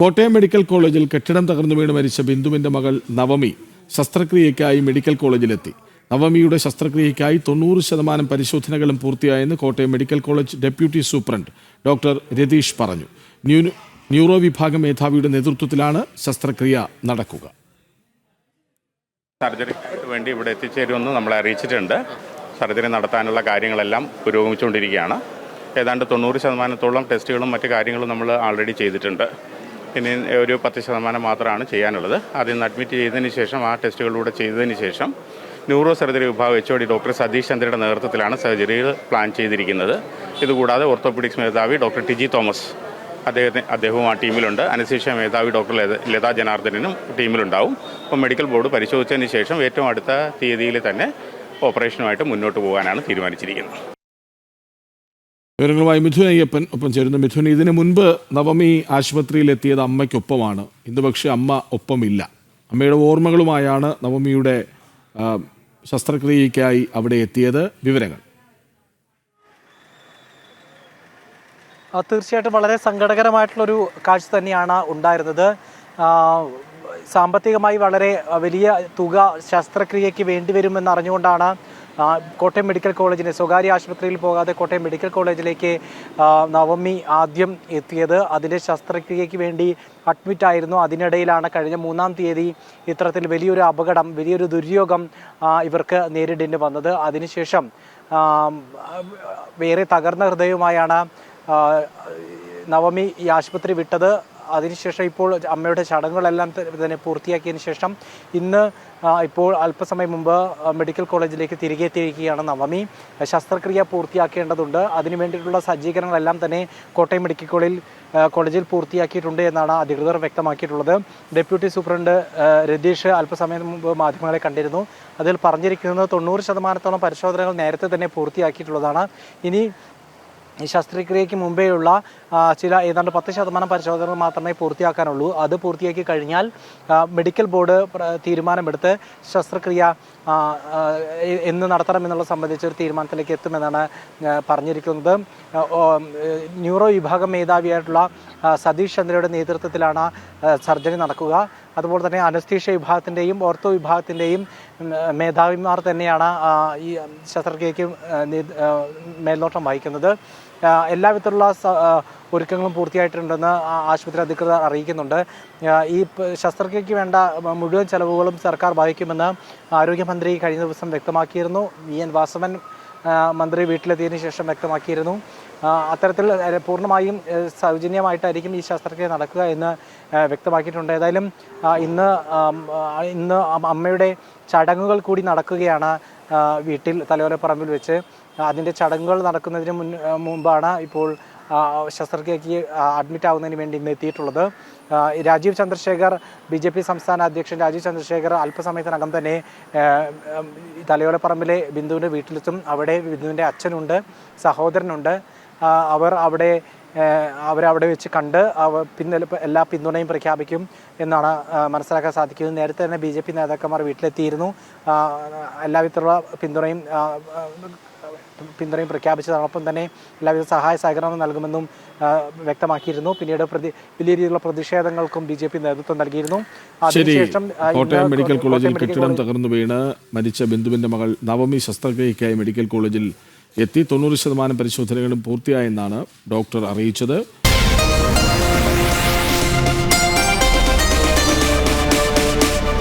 Kottayam medical കോളേജിൽ കെട്ടിടം തകർന്നു വീണ് മരിച്ച ബിന്ദുവിന്റെ മകൾ നവമി ശസ്ത്രക്രിയയ്ക്കായി മെഡിക്കൽ കോളേജിലെത്തി. നവമിയുടെ ശസ്ത്രക്രിയയ്ക്കായി തൊണ്ണൂറ് ശതമാനം പരിശോധനകളും പൂർത്തിയായെന്ന് Kottayam medical college deputy superintendent doctor Ratheesh പറഞ്ഞു. ന്യൂ- ന്യൂറോ വിഭാഗം മേധാവിയുടെ നേതൃത്വത്തിലാണ് ശസ്ത്രക്രിയ നടക്കുക. സർജറിക്ക് വേണ്ടി ഇവിടെ എത്തിച്ചേരുമെന്ന് നമ്മളെ അറിയിച്ചിട്ടുണ്ട്. സർജറി നടത്താനുള്ള കാര്യങ്ങളെല്ലാം പുരോഗമിച്ചുകൊണ്ടിരിക്കുകയാണ്. ഏതാണ്ട് തൊണ്ണൂറ് ശതമാനത്തോളം ടെസ്റ്റുകളും മറ്റു കാര്യങ്ങളും നമ്മൾ ആൾറെഡി ചെയ്തിട്ടുണ്ട്. ഇനി ഒരു പത്ത് ശതമാനം മാത്രമാണ് ചെയ്യാനുള്ളത്. ആദ്യം അഡ്മിറ്റ് ചെയ്തതിന് ശേഷം ആ ടെസ്റ്റുകളിലൂടെ ചെയ്തതിന് ശേഷം ന്യൂറോ സർജറി വിഭാഗം H O D doctor Satheesh ചന്ദ്രയുടെ നേതൃത്വത്തിലാണ് സർജറികൾ പ്ലാൻ ചെയ്തിരിക്കുന്നത്. ഇതുകൂടാതെ ഓർത്തോപീഡിക്സ് മേധാവി ഡോക്ടർ ടിജി തോമസ് അദ്ദേഹത്തിന് അദ്ദേഹവും ആ ടീമിലുണ്ട്. അനുശേഷ മേധാവി ഡോക്ടർ ലത ജനാർദ്ദനും ടീമിലുണ്ടാവും. അപ്പോൾ മെഡിക്കൽ ബോർഡ് പരിശോധിച്ചതിന് ശേഷം ഏറ്റവും അടുത്ത തീയതിയിൽ തന്നെ ഓപ്പറേഷനുമായിട്ട് മുന്നോട്ട് പോകാനാണ് തീരുമാനിച്ചിരിക്കുന്നത്. വിവരങ്ങളുമായി മിഥുൻ അയ്യപ്പൻ ഒപ്പം ചേരുന്ന. മിഥുൻ ഇതിനു മുൻപ് നവമി ആശുപത്രിയിൽ എത്തിയത് അമ്മയ്ക്കൊപ്പമാണ്. ഇന്ന് പക്ഷേ അമ്മ ഒപ്പമില്ല. അമ്മയുടെ ഓർമ്മകളുമായാണ് നവമിയുടെ ശസ്ത്രക്രിയയ്ക്കായി അവിടെ എത്തിയത്. വിവരങ്ങൾ. തീർച്ചയായിട്ടും വളരെ സങ്കടകരമായിട്ടുള്ളൊരു കാഴ്ച തന്നെയാണ് ഉണ്ടായിരുന്നത്. സാമ്പത്തികമായി വളരെ വലിയ തുക ശസ്ത്രക്രിയയ്ക്ക് വേണ്ടിവരുമെന്ന് അറിഞ്ഞുകൊണ്ടാണ് കോട്ടയം മെഡിക്കൽ കോളേജിന്റെ സ്വകാര്യ ആശുപത്രിയിൽ പോകാതെ കോട്ടയം മെഡിക്കൽ കോളേജിലേക്ക് നവമി ആദ്യം എത്തിയത്. അതിന്റെ ശസ്ത്രക്രിയയ്ക്ക് വേണ്ടി അഡ്മിറ്റ് ആയിരുന്നു. അതിനിടയിലാണ് കഴിഞ്ഞ മൂന്നാം തീയതി ഇത്തരത്തിൽ വലിയൊരു അപകടം വലിയൊരു ദുര്യോഗം ഇവർക്ക് നേരിടേണ്ടി വന്നത്. അതിനുശേഷം വേറെ തകർന്ന ഹൃദയവുമായാണ് നവമി ഈ ആശുപത്രി വിട്ടത്. അതിനുശേഷം ഇപ്പോൾ അമ്മയുടെ ചടങ്ങുകളെല്ലാം തന്നെ പൂർത്തിയാക്കിയതിന് ശേഷം ഇന്ന് ഇപ്പോൾ അല്പസമയം മുമ്പ് മെഡിക്കൽ കോളേജിലേക്ക് തിരികെ എത്തിയിരിക്കുകയാണ് നവമി. ശസ്ത്രക്രിയ പൂർത്തിയാക്കേണ്ടതുണ്ട്. അതിനു വേണ്ടിയിട്ടുള്ള സജ്ജീകരണങ്ങളെല്ലാം തന്നെ കോട്ടയം മെഡിക്കൽ കോളേജിൽ കോളേജിൽ പൂർത്തിയാക്കിയിട്ടുണ്ട് എന്നാണ് അധികൃതർ വ്യക്തമാക്കിയിട്ടുള്ളത്. ഡെപ്യൂട്ടി സൂപ്രണ്ട് രതീഷ് അല്പസമയം മുമ്പ് മാധ്യമങ്ങളെ കണ്ടിരുന്നു. അതിൽ പറഞ്ഞിരിക്കുന്നത് തൊണ്ണൂറ് ശതമാനത്തോളം പരിശോധനകൾ നേരത്തെ തന്നെ പൂർത്തിയാക്കിയിട്ടുള്ളതാണ്. ഇനി ഈ ശസ്ത്രക്രിയയ്ക്ക് മുമ്പേയുള്ള ചില ഏതാണ്ട് പത്ത് ശതമാനം പരിശോധനകൾ മാത്രമേ പൂർത്തിയാക്കാനുള്ളൂ. അത് പൂർത്തിയാക്കി കഴിഞ്ഞാൽ മെഡിക്കൽ ബോർഡ് തീരുമാനമെടുത്ത് ശസ്ത്രക്രിയ എന്ന് നടത്തണമെന്നുള്ള സംബന്ധിച്ച് ഒരു തീരുമാനത്തിലേക്ക് എത്തുമെന്നാണ് പറഞ്ഞിരിക്കുന്നത്. ന്യൂറോ വിഭാഗം മേധാവിയായിട്ടുള്ള സതീഷ് ചന്ദ്രയുടെ നേതൃത്വത്തിലാണ് സർജറി നടക്കുക. അതുപോലെ തന്നെ അനസ്തീഷ വിഭാഗത്തിന്റെയും ഓർത്തോ വിഭാഗത്തിന്റെയും മേധാവിമാർ തന്നെയാണ് ഈ ശസ്ത്രക്രിയയ്ക്ക് മേൽനോട്ടം വഹിക്കുന്നത്. എല്ലാവിധത്തിലുള്ള ഒരുക്കങ്ങളും പൂർത്തിയായിട്ടുണ്ടെന്ന് ആശുപത്രി അധികൃതർ അറിയിക്കുന്നുണ്ട്. ഈ ശസ്ത്രക്രിയയ്ക്ക് വേണ്ട മുഴുവൻ ചെലവുകളും സർക്കാർ വഹിക്കുമെന്ന് ആരോഗ്യമന്ത്രി കഴിഞ്ഞ ദിവസം വ്യക്തമാക്കിയിരുന്നു. വി എൻ വാസവൻ മന്ത്രി വീട്ടിലെത്തിയതിനു ശേഷം വ്യക്തമാക്കിയിരുന്നു. അത്തരത്തിൽ പൂർണമായും സൗജന്യമായിട്ടായിരിക്കും ഈ ശസ്ത്രക്രിയ നടക്കുക എന്ന് വ്യക്തമാക്കിയിട്ടുണ്ട്. ഏതായാലും ഇന്ന് ഇന്ന് അമ്മയുടെ ചടങ്ങുകൾ കൂടി നടക്കുകയാണ് വീട്ടിൽ തലയോലപ്പറമ്പിൽ വെച്ച്. അതിന്റെ ചടങ്ങുകൾ നടക്കുന്നതിന് മുൻ മുമ്പാണ് ഇപ്പോൾ ശസ്ത്രക്രിയയ്ക്ക് അഡ്മിറ്റ് ആവുന്നതിന് വേണ്ടി ഇന്ന് എത്തിയിട്ടുള്ളത്. Rajeev Chandrasekhar B J P സംസ്ഥാന അധ്യക്ഷൻ രാജീവ് ചന്ദ്രശേഖർ അല്പസമയത്തിനകം തന്നെ തലയോലപ്പറമ്പിലെ ബിന്ദുവിന്റെ വീട്ടിലെത്തും. അവിടെ ബിന്ദുവിന്റെ അച്ഛനുണ്ട് സഹോദരനുണ്ട്. അവർ അവിടെ അവരവിടെ വെച്ച് കണ്ട് അവ പിന്നെ എല്ലാ പിന്തുണയും പ്രഖ്യാപിക്കും എന്നാണ് മനസ്സിലാക്കാൻ സാധിക്കുന്നത്. നേരത്തെ തന്നെ ബി ജെ പി നേതാക്കന്മാർ വീട്ടിലെത്തിയിരുന്നു. എല്ലാവിധത്തിലുള്ള പിന്തുണയും പിന്തുണയും പ്രഖ്യാപിച്ചതാണ് ഒപ്പം തന്നെ എല്ലാവിധ സഹായ സഹകരണം നൽകുമെന്നും വ്യക്തമാക്കിയിരുന്നു. പിന്നീട് പ്രതി വലിയ രീതിയിലുള്ള പ്രതിഷേധങ്ങൾക്കും ബി ജെ പി നേതൃത്വം നൽകിയിരുന്നു. അതിനുശേഷം കോട്ടയം മെഡിക്കൽ കോളേജിൽ കെട്ടിടം തകർന്നു വീണ് മരിച്ച ബിന്ദുവിന്റെ മകൾ നവമി ശസ്ത്രക്രിയയ്ക്കായി മെഡിക്കൽ കോളേജിൽ എത്തി. തൊണ്ണൂറ് ശതമാനം പരിശോധനകളും പൂർത്തിയായെന്നാണ് ഡോക്ടർ അറിയിച്ചത്.